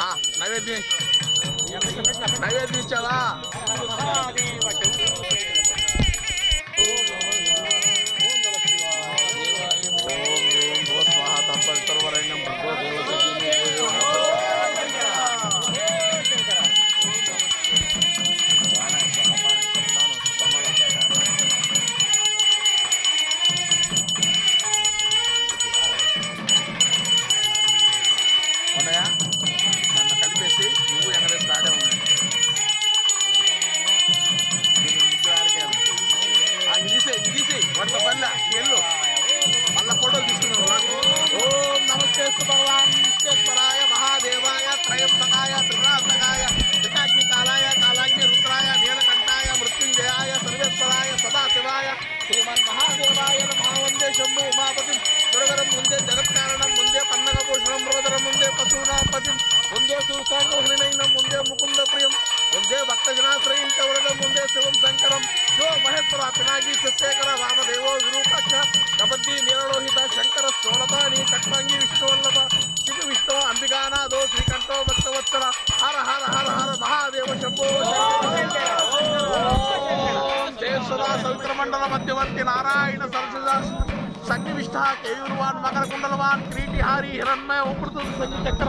ఆ, నైవేద్యం నైవేద్యం ఇచ్చావా? ముందే భక్తజనాశ్రయించ వరదం ముందే శివం శంకరం. శివ మహేశ్వర పినాగి శశేఖర వామదేవో విరూపాక్ష. కబడ్డీ నీలలోహిత శంకర స్థోళతాని కట్మంగి విష్ణువల్లభ. శివ విష్ణు అంబికానాథో శ్రీకంఠో భక్తవత్సల. హర హర హర హర మహాదేవ శంభో దేశదా సవిత్ర మండల మధ్యవర్తి నారాయణ సరస్వత. సన్నివిష్ట కేయూర్వాన్ మకర కుండలవాన్ క్రీటిహారి హిరణ్మయ ఉపృతు చక్ర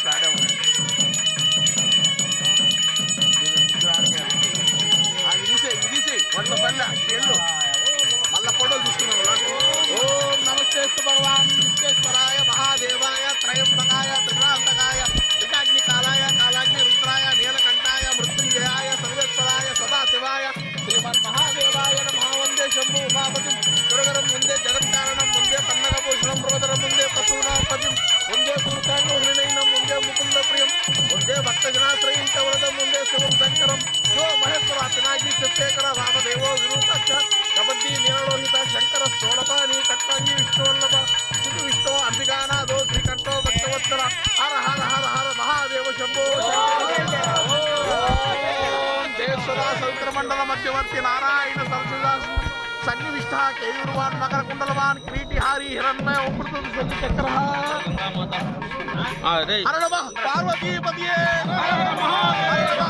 It's not over. ముందే ముందే శివం శంకరం శివ మహేశ్వర పినాగి శశేఖర వామదేవో విరూపాక్ష కబడ్డీ నీలలోహిత శంకర స్థోళపాని కట్టాంగి విష్ణువల్లభ శివ విష్ణు అంబికానాథో శ్రీకంఠో భక్తవత్సల హర హర హర హర మహాదేవ శంభో దేశదా మధ్యవర్తి నారాయణ సన్నివిష్ట కేయూర్వాన్ మకర కుండలవాన్ క్రీటిహారి హిరణ్మయ ఉపృతు చక్ర హర నమ పార్వతీపతియే హర నమ